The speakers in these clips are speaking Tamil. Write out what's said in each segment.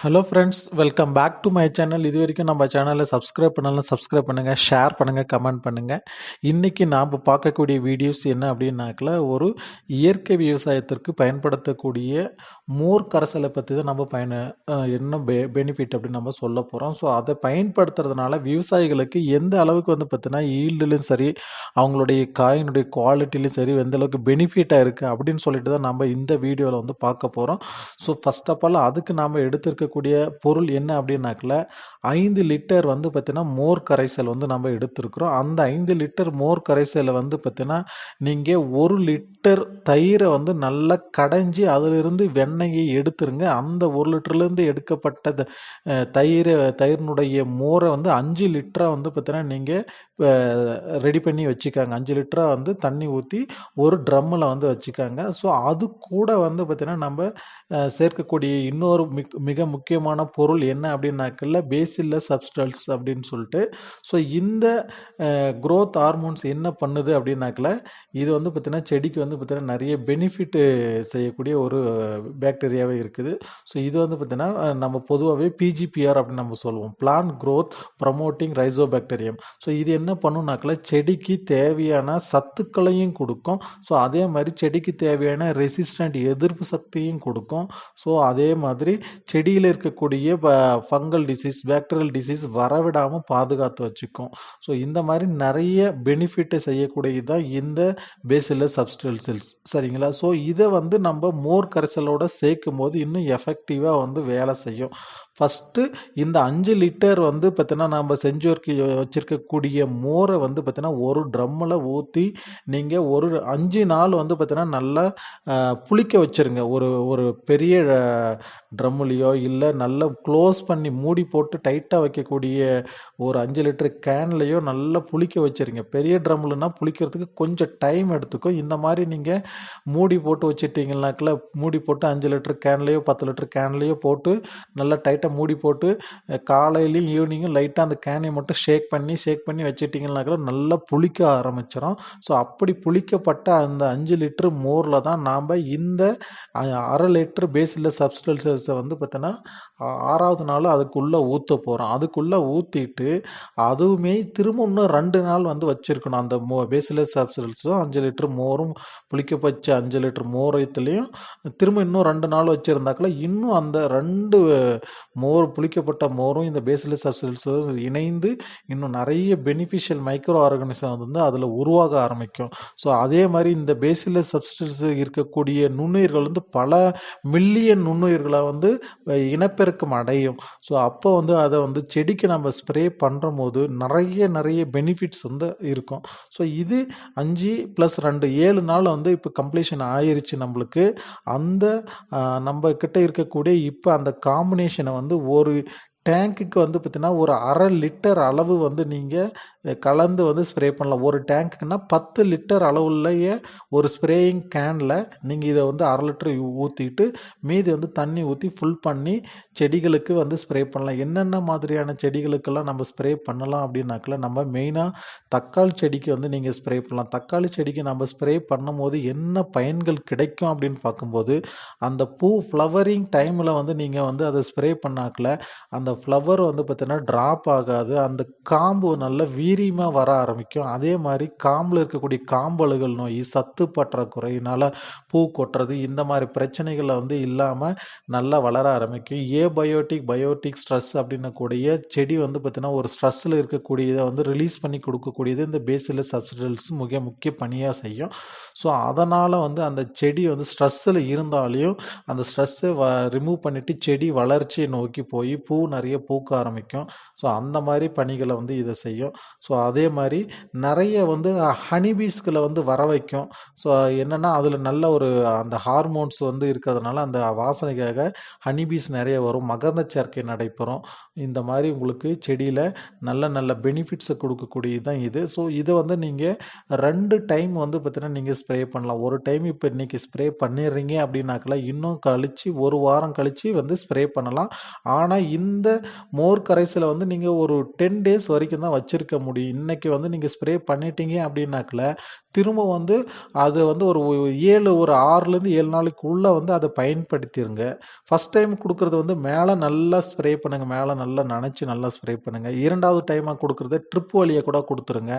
Hello friends welcome back to my channel இது வரைக்கும் நம்ம சேனலை சப்ஸ்கிரைப் பண்ணலாம் சப்ஸ்கிரைப் பண்ணுங்கள் ஷேர் பண்ணுங்கள் கமெண்ட் பண்ணுங்கள் இன்றைக்கி நாம் பார்க்கக்கூடிய வீடியோஸ் என்ன அப்படின்னாக்கல ஒரு இயற்கை விவசாயத்திற்கு பயன்படுத்தக்கூடிய மோர் கரைசலை பற்றி தான் நம்ம பயன என்ன பெ பெனிஃபிட் அப்படின்னு நம்ம சொல்ல போகிறோம் ஸோ அதை பயன்படுத்துறதுனால விவசாயிகளுக்கு எந்த அளவுக்கு வந்து பார்த்தீங்கன்னா ஈல்டுலையும் சரி அவங்களுடைய காயினுடைய குவாலிட்டிலையும் சரி எந்த அளவுக்கு பெனிஃபிட்டாக இருக்குது அப்படின்னு சொல்லிட்டு தான் நம்ம இந்த வீடியோவில் வந்து பார்க்க போகிறோம் ஸோ ஃபஸ்ட் ஆஃப் ஆல் அதுக்கு நாம் எடுத்திருக்கக்கூடிய பொருள் என்ன அப்படின்னாக்கல ஐந்து லிட்டர் வந்து பார்த்தீங்கன்னா மோர் கரைசல் வந்து நம்ம எடுத்திருக்கிறோம். அந்த ஐந்து லிட்டர் மோர் கரைசலை வந்து பார்த்திங்கன்னா நீங்கள் ஒரு லிட்டர் தயிரை வந்து நல்லா கடைஞ்சி அதிலிருந்து வெண்ணெயை எடுத்துருங்க. அந்த ஒரு லிட்டர்லேருந்து எடுக்கப்பட்ட த- தயிர் தயிரினுடைய மோரை வந்து அஞ்சு லிட்டராக வந்து பார்த்தீங்கன்னா நீங்கள் ரெடி பண்ணி வச்சுக்காங்க. அஞ்சு லிட்டராக வந்து தண்ணி ஊற்றி ஒரு ட்ரம்மில் வந்து வச்சுக்காங்க. ஸோ அது கூட வந்து பார்த்தீங்கன்னா நம்ம சேர்க்கக்கூடிய இன்னொரு மிக் மிக முக்கியமான பொருள் என்ன அப்படின்னாக்கல்ல பேசில்ல சப்ஸ்டல்ஸ் அப்படின்னு சொல்லிட்டு. ஸோ இந்த க்ரோத் ஹார்மோன்ஸ் என்ன பண்ணுது அப்படின்னாக்கல இது வந்து பார்த்திங்கன்னா செடிக்கு வந்து பார்த்திங்கன்னா நிறைய பெனிஃபிட்டு செய்யக்கூடிய ஒரு பேக்டீரியாவே இருக்குது. ஸோ இது வந்து பார்த்திங்கன்னா நம்ம பொதுவாகவே பிஜிபிஆர் அப்படின்னு நம்ம சொல்லுவோம். Plant growth promoting rhizobacterium so இது என்ன பண்ணுனாக்கல செடிக்கு தேவையான சத்துக்களையும் கொடுக்கும். ஸோ அதே மாதிரி செடிக்கு தேவையான ரெசிஸ்டன்ட் எதிர்ப்பு சக்தியும் கொடுக்கும். ஸோ அதே மாதிரி செடியில் இருக்கக்கூடிய ஃபங்கல் டிசீஸ் பேக்டீரியல் டிசீஸ் வரவிடாமல் பாதுகாத்து வச்சுக்கும். ஸோ இந்த மாதிரி நிறைய பெனிஃபிட்டை செய்யக்கூடியது தான் இந்த பேசிலஸ் சப்ஸ்டல்சல்ஸ் சரிங்களா? ஸோ இதை வந்து நம்ம மோர் கரைசலோட சேர்க்கும் போது இன்னும் எஃபெக்டிவாக வந்து வேலை செய்யும். ஃபஸ்ட்டு இந்த அஞ்சு லிட்டர் வந்து பார்த்தீங்கன்னா நம்ம செஞ்சு வச்சுருக்கக்கூடிய மோரை வந்து பார்த்தீங்கன்னா ஒரு ட்ரம்மில் ஊற்றி நீங்கள் ஒரு அஞ்சு நாள் வந்து பார்த்தீங்கன்னா நல்லா புளிக்க வச்சிருங்க. ஒரு ஒரு பெரிய ட்ரம்முலையோ இல்லை நல்லா க்ளோஸ் பண்ணி மூடி போட்டு டைட்டாக வைக்கக்கூடிய ஒரு அஞ்சு லிட்டர் கேன்லேயோ நல்லா புளிக்க வச்சிருங்க. பெரிய ட்ரம்லனா புளிக்கிறதுக்கு கொஞ்சம் டைம் எடுத்துக்கும். இந்த மாதிரி நீங்கள் மூடி போட்டு வச்சிட்டிங்கனாக்கில் மூடி போட்டு அஞ்சு லிட்டர் கேன்லேயோ பத்து லிட்டர் கேன்லேயோ போட்டு நல்லா டைட்டாக மூடி போட்டு காலையிலையும் ஈவினிங்கும் லைட்டாக அந்த கேனை மட்டும் ஷேக் பண்ணி ஷேக் பண்ணி வச்சுட்டிங்கன்னா கூட நல்லா புளிக்க ஆரம்பிச்சிடும் ஸோ அப்படி புளிக்கப்பட்ட அந்த அஞ்சு லிட்டரு மோரில் தான் நாம் இந்த அரை லிட்டர் பேஸில் சப்ஸ்டன்சஸை வந்து பார்த்தோன்னா ஆறாவது நாள் அதுக்குள்ளே ஊற்ற போகிறோம் அதுக்குள்ளே ஊற்றிட்டு அதுவுமே திரும்ப இன்னும் ரெண்டு நாள் வந்து வச்சுருக்கணும். அந்த மோ பேஸில் சப்ஸ்டன்ஸும் அஞ்சு லிட்டரு மோரும் புளிக்க வச்ச அஞ்சு லிட்டர் மோரத்துலேயும் திரும்ப இன்னும் ரெண்டு நாள் வச்சுருந்தாக்கில் இன்னும் அந்த ரெண்டு மோர் புளிக்கப்பட்ட மோரும் இந்த பேசிலஸ் சப்ஸ்டன்ஸும் இணைந்து இன்னும் நிறைய பெனிஃபிஷியல் மைக்ரோ ஆர்கானிசம் வந்து அதில் உருவாக ஆரம்பிக்கும். ஸோ அதே மாதிரி இந்த பேசிலஸ் சப்ஸ்டன்ஸ் இருக்கக்கூடிய நுண்ணுயிர்கள் வந்து பல மில்லியன் நுண்ணுயிர்களை வந்து இனப்பெருக்கம் அடையும். ஸோ அப்போ வந்து அதை வந்து செடிக்கு நம்ம ஸ்ப்ரே பண்ணுற போது நிறைய நிறைய பெனிஃபிட்ஸ் வந்து இருக்கும். ஸோ இது அஞ்சு ப்ளஸ் ரெண்டு ஏழு நாள் வந்து இப்போ கம்ப்ளீஷன் ஆயிருச்சு நம்மளுக்கு. அந்த நம்ம கிட்ட இருக்கக்கூடிய இப்போ அந்த காம்பினேஷனை வந்து ஒரு டேங்க்குக்கு வந்து பார்த்தீங்கன்னா ஒரு அரை லிட்டர் அளவு வந்து நீங்கள் கலந்து வந்து ஸ்ப்ரே பண்ணலாம். ஒரு டேங்க்குன்னா பத்து லிட்டர் அளவுலையே ஒரு ஸ்ப்ரேயிங் கேனில் நீங்கள் இதை வந்து அரை லிட்டர் ஊற்றிட்டு மீதி வந்து தண்ணி ஊற்றி ஃபுல் பண்ணி செடிகளுக்கு வந்து ஸ்ப்ரே பண்ணலாம். என்னென்ன மாதிரியான செடிகளுக்கெல்லாம் நம்ம ஸ்ப்ரே பண்ணலாம் அப்படின்னாக்கல நம்ம மெயினாக தக்காளி செடிக்கு வந்து நீங்கள் ஸ்ப்ரே பண்ணலாம். தக்காளி செடிக்கு நம்ம ஸ்ப்ரே பண்ணும்போது என்ன பயன்கள் கிடைக்கும் அப்படின்னு பார்க்கும்போது அந்த பூ ஃப்ளவரிங் டைமில் வந்து நீங்கள் வந்து அதை ஸ்ப்ரே பண்ணாக்கல அந்த ஃப்ளவர் வந்து பார்த்திங்கன்னா ட்ராப் ஆகாது அந்த காம்பு நல்ல வீ வீரியமாக வர ஆரம்பிக்கும். அதே மாதிரி காம்பில் இருக்கக்கூடிய காம்பழுகள் நோய் சத்து பற்றாக்குறையினால் பூ கொட்டுறது இந்த மாதிரி பிரச்சனைகளை வந்து இல்லாமல் நல்லா வளர ஆரம்பிக்கும். ஏ பயோட்டிக் பயோட்டிக் ஸ்ட்ரெஸ் அப்படின்னக்கூடிய செடி வந்து பார்த்தீங்கன்னா ஒரு ஸ்ட்ரெஸ்ஸில் இருக்கக்கூடியதை வந்து ரிலீஸ் பண்ணி கொடுக்கக்கூடியது இந்த பேசில் சப்சிடல்ஸ் மிக முக்கிய பணியாக செய்யும். ஸோ அதனால் வந்து அந்த செடி வந்து ஸ்ட்ரெஸ்ஸில் இருந்தாலையும் அந்த ஸ்ட்ரெஸ்ஸை வ ரிமூவ் பண்ணிவிட்டு செடி வளர்ச்சியை நோக்கி போய் பூ நிறைய பூக்க ஆரம்பிக்கும். ஸோ அந்த மாதிரி பணிகளை வந்து இதை செய்யும். ஸோ அதே மாதிரி நிறைய வந்து ஹனிபீஸ்களை வந்து வர வைக்கும். ஸோ என்னென்னா அதில் நல்ல ஒரு அந்த ஹார்மோன்ஸ் வந்து இருக்கிறதுனால அந்த வாசனைக்காக ஹனிபீஸ் நிறைய வரும். மகர்ந்த சேர்க்கை நடைபெறும். இந்த மாதிரி உங்களுக்கு செடியில் நல்ல நல்ல பெனிஃபிட்ஸை கொடுக்கக்கூடியது தான் இது. ஸோ இதை வந்து நீங்கள் ரெண்டு டைம் வந்து பார்த்தீங்கன்னா நீங்கள் ஸ்ப்ரே பண்ணலாம். ஒரு டைம் இப்போ இன்றைக்கி ஸ்ப்ரே பண்ணிடுறீங்க அப்படின்னாக்கல இன்னும் கழித்து ஒரு வாரம் கழித்து வந்து ஸ்ப்ரே பண்ணலாம். ஆனால் இந்த மோர் கரைசலை வந்து நீங்கள் ஒரு டென் டேஸ் வரைக்கும் தான் வச்சுருக்க முடியும். இன்றைக்கி வந்து நீங்கள் ஸ்ப்ரே பண்ணிட்டீங்க அப்படின்னாக்கல திரும்ப வந்து அது வந்து ஒரு ஏழு ஒரு ஆறுலேருந்து ஏழு நாளைக்குள்ளே வந்து அதை பயன்படுத்திடுங்க ஃபஸ்ட் டைம் கொடுக்குறது வந்து மேலே நல்லா ஸ்ப்ரே பண்ணுங்கள் மேலே நல்லா நனைச்சி நல்லா ஸ்ப்ரே பண்ணுங்கள் இரண்டாவது டைமாக கொடுக்குறது ட்ரிப் வழியை கூட கொடுத்துருங்க.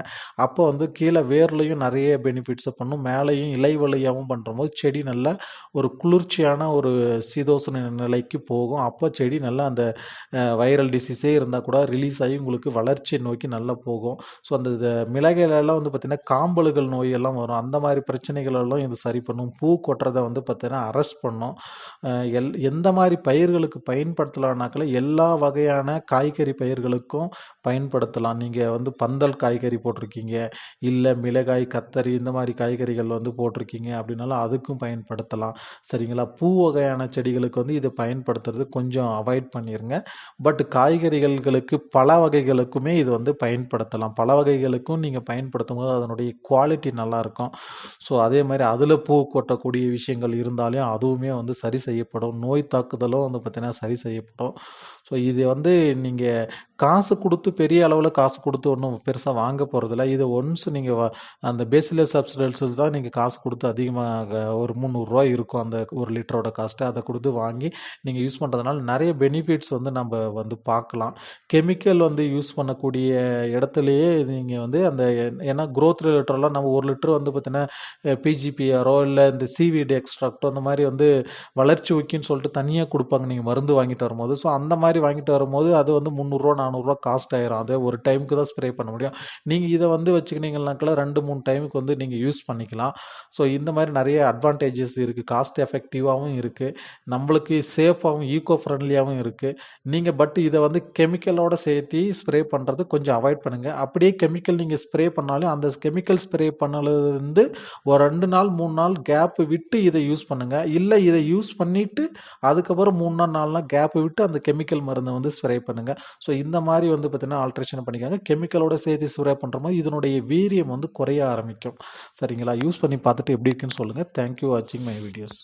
அப்போ வந்து கீழே வேர்லையும் நிறைய பெனிஃபிட்ஸை பண்ணும். மேலேயும் இலை வழியாகவும் பண்ணுறபோது செடி நல்லா ஒரு குளிர்ச்சியான ஒரு சீதோசன நிலைக்கு போகும். அப்போ செடி நல்லா அந்த வைரல் டிசீஸே இருந்தால் கூட ரிலீஸ் ஆகி உங்களுக்கு வளர்ச்சியை நோக்கி நல்லா போகும். ஸோ அந்த மிளகையிலலாம் வந்து பார்த்திங்கன்னா காம்பல்கள் நோய் எல்லாம் வரும். அந்த மாதிரி பிரச்சனைகளெல்லாம் இது சரி பண்ணும். பூ கொட்டுறதை வந்து பார்த்தீங்கன்னா அரெஸ்ட் பண்ணும். எல் எந்த மாதிரி பயிர்களுக்கு பயன்படுத்தலாம்னாக்கில் எல்லா வகையான காய்கறி பயிர்களுக்கும் பயன்படுத்தலாம். நீங்கள் வந்து பந்தல் காய்கறி போட்டிருக்கீங்க. இல்லை மிளகாய் கத்தரி இந்த மாதிரி காய்கறிகள் வந்து போட்டிருக்கீங்க அப்படின்னாலும் அதுக்கும் பயன்படுத்தலாம். சரிங்களா? பூ வகையான செடிகளுக்கு வந்து இதை பயன்படுத்துறது கொஞ்சம் அவாய்ட் பண்ணிடுங்க பட் காய்கறிகளுக்கு பல வகைகளுக்குமே இது வந்து பயன்படுத்தலாம். பல வகைகளுக்கும் நீங்கள் பயன்படுத்தும் போது அதனுடைய குவாலிட்டி நல்லாயிருக்கும் ஸோ அதே மாதிரி அதில் பூ கொட்டக்கூடிய விஷயங்கள் இருந்தாலும் அதுவுமே வந்து சரி செய்யப்படும். நோய் தாக்குதலும் வந்து பார்த்திங்கன்னா சரி செய்யப்படும். ஸோ இது வந்து நீங்கள் காசு கொடுத்து பெரிய அளவில் காசு கொடுத்து ஒன்றும் பெருசாக வாங்க போகிறதில்ல இது ஒன்ஸ் நீங்கள் அந்த பேசிலஸ் சப்ஸ்டன்சஸ் தான் நீங்கள் காசு கொடுத்து அதிகமாக ஒரு முந்நூறுரூவா இருக்கும் அந்த ஒரு லிட்டரோட காஸ்ட்டு அதை கொடுத்து வாங்கி நீங்கள் யூஸ் பண்ணுறதுனால நிறைய பெனிஃபிட்ஸ் வந்து நம்ம வந்து பார்க்கலாம். கெமிக்கல் வந்து யூஸ் பண்ணக்கூடிய இடத்துலையே நீங்கள் வந்து அந்த ஏன்னா க்ரோத் ரிலேட்டரெலாம் நம்ம ஒரு லிட்டர் வந்து பார்த்தீங்கன்னா பிஜிபிஆரோ இல்லை இந்த சிவிடி எக்ஸ்ட்ராக்டோ அந்த மாதிரி வந்து வளர்ச்சி ஊக்கின்னு சொல்லிட்டு தனியாக கொடுப்பாங்க. நீங்கள் மருந்து வாங்கிட்டு வரும்போது. ஸோ அந்த மாதிரி வாங்கிட்டு வரும்போது அது வந்து முந்நூறுரூவா நானூறுரூவா காஸ்ட் ஆயிரும். அதே ஒரு டைமுக்கு தான் ஸ்ப்ரே பண்ண முடியும். நீங்கள் இதை வந்து வச்சுக்கினீங்கனாக்கில் ரெண்டு மூணு டைமுக்கு வந்து நீங்கள் யூஸ் பண்ணிக்கலாம். ஸோ இந்த மாதிரி நிறைய அட்வான்டேஜஸ் இருக்குது காஸ்ட் எஃபெக்டிவாகவும் இருக்குது நம்மளுக்கு சேஃபாகவும் ஈகோ ஃப்ரெண்ட்லியாகவும் இருக்குது நீங்கள் பட் இதை வந்து கெமிக்கலோட சேர்த்து ஸ்ப்ரே பண்ணுறது கொஞ்சம் அவாய்ட் பண்ணுங்கள் அப்படியே கெமிக்கல் நீங்கள் ஸ்ப்ரே பண்ணாலும் அந்த கெமிக்கல் ஸ்ப்ரே பண்ணலேருந்து ஒரு ரெண்டு நாள் மூணு நாள் கேப் விட்டு இதை யூஸ் பண்ணுங்கள் இல்லை இதை யூஸ் பண்ணிவிட்டு அதுக்கப்புறம் மூணு நாள் நாலு நாள் கேப் விட்டு அந்த கெமிக்கல் மருந்தை வந்து ஸ்ப்ரே பண்ணுங்கள் ஸோ இந்த மாதிரி வந்து பார்த்திங்கன்னா ஆல்ட்ரேஷன் பண்ணிக்காங்க. கெமிக்கலோட சேர்த்து ஸ்ப்ரே பண்ணுற மாதிரி இதனுடைய வீரியம் வந்து குறைய ஆரம்பிக்கும். சரிங்களா? யூஸ் பண்ணி பார்த்துட்டு எப்படி இருக்குன்னு சொல்லுங்கள் தேங்க்யூ வாட்சிங் மை வீடியோஸ்